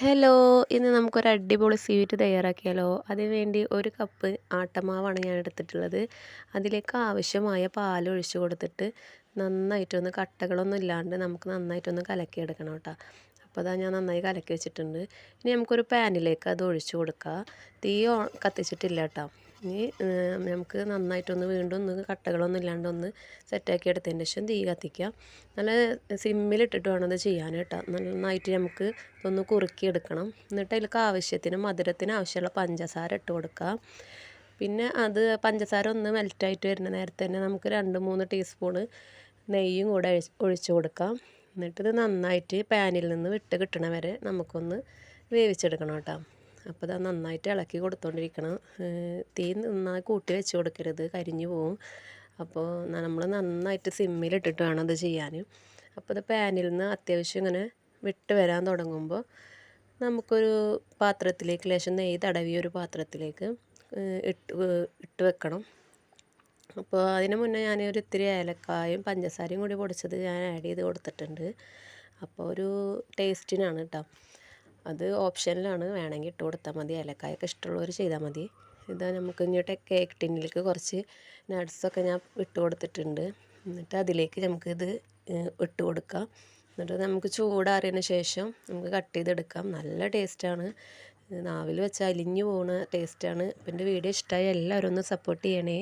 Hello ഇന്ന് നമുക്കൊരു അടിപൊളി സ്വീറ്റ് തയ്യാറാക്കിയാലോ? അതിനുവേണ്ടി ഒരു കപ്പ് ആട്ടമാവാണ് ഞാൻ എടുത്തിട്ടുള്ളത്. അതിലേക്ക് ആവശ്യമായ പാൽ ഒഴിച്ച് കൊടുത്തിട്ട് നന്നായിട്ടൊന്ന് കട്ടകളൊന്നും ഇല്ലാണ്ട് നമുക്ക് നന്നായിട്ടൊന്ന് കലക്കിയെടുക്കണം കേട്ടോ. അപ്പോൾ അതാ ഞാൻ നന്നായി കലക്കി വെച്ചിട്ടുണ്ട്. ഇനി നമുക്കൊരു പാനിലേക്ക് അത് ഒഴിച്ചു കൊടുക്കുക തീ കത്തിച്ചിട്ടില്ല കേട്ടോ. ഇനി നമുക്ക് നന്നായിട്ടൊന്ന് വീണ്ടും ഒന്ന് കട്ടകളൊന്നും ഇല്ലാണ്ട് ഒന്ന് സെറ്റാക്കി എടുത്തതിന് ശേഷം തീ കത്തിക്കുക നല്ല സിമ്മിലിട്ടിട്ട് വേണം അത് ചെയ്യാൻ കേട്ടോ. നന്നായിട്ട് നമുക്ക് ഇതൊന്ന് കുറുക്കിയെടുക്കണം എന്നിട്ട് അതിലേക്ക് ആവശ്യത്തിന് മധുരത്തിന് ആവശ്യമുള്ള പഞ്ചസാര ഇട്ട് കൊടുക്കുക പിന്നെ അത് പഞ്ചസാര ഒന്ന് മെൽറ്റായിട്ട് വരുന്ന നേരത്തെ തന്നെ നമുക്ക് രണ്ട് മൂന്ന് ടീസ്പൂണ് നെയ്യും കൂടെ ഒഴിച്ചു കൊടുക്കാം. എന്നിട്ട് ഇത് നന്നായിട്ട് പാനിൽ നിന്ന് വിട്ട് കിട്ടണ വരെ നമുക്കൊന്ന് വേവിച്ചെടുക്കണം കേട്ടോ. അപ്പോൾ അത് നന്നായിട്ട് ഇളക്കി കൊടുത്തോണ്ടിരിക്കണം. തീ നന്നായി കൂട്ടി വെച്ച് കൊടുക്കരുത് കരിഞ്ഞു പോവും. അപ്പോൾ നമ്മൾ നന്നായിട്ട് സിമ്മിലിട്ടിട്ട് വേണം അത് ചെയ്യാൻ അപ്പോൾ ഇത് പാനിൽ നിന്ന് അത്യാവശ്യം ഇങ്ങനെ വിട്ട് വരാൻ തുടങ്ങുമ്പോൾ നമുക്കൊരു പാത്രത്തിലേക്ക് ലേശം നെയ്യ് തടവിയ ഒരു പാത്രത്തിലേക്ക് ഇട്ട് ഇട്ട് വെക്കണം. അപ്പോൾ അതിന് മുന്നേ ഞാൻ ഒരു ഇത്തിരി ഏലക്കായും പഞ്ചസാരയും കൂടി പൊടിച്ചത് ഞാൻ ആഡ് ചെയ്ത് കൊടുത്തിട്ടുണ്ട്. അപ്പോൾ ഒരു ടേസ്റ്റിനാണ് കേട്ടോ അത് ഓപ്ഷനിലാണ്. വേണമെങ്കിൽ ഇട്ട് കൊടുത്താൽ മതി. ഏലക്കായൊക്കെ ഇഷ്ടമുള്ളവർ ചെയ്താൽ മതി. ഇതാ നമുക്ക് ഇങ്ങോട്ട് കേക്ക് ടിന്നിലേക്ക് കുറച്ച് നട്ട്സൊക്കെ ഞാൻ ഇട്ട് കൊടുത്തിട്ടുണ്ട്. എന്നിട്ട് അതിലേക്ക് നമുക്കിത് ഇട്ട് കൊടുക്കാം. എന്നിട്ട് നമുക്ക് ചൂടാറിയതിന് ശേഷം നമുക്ക് കട്ട് ചെയ്തെടുക്കാം. നല്ല ടേസ്റ്റാണ് നാവിൽ വെച്ച് അലിഞ്ഞു പോകുന്ന ടേസ്റ്റാണ് അപ്പം എന്റെ വീഡിയോ ഇഷ്ടമായി. എല്ലാവരും ഒന്ന് സപ്പോർട്ട് ചെയ്യണേ.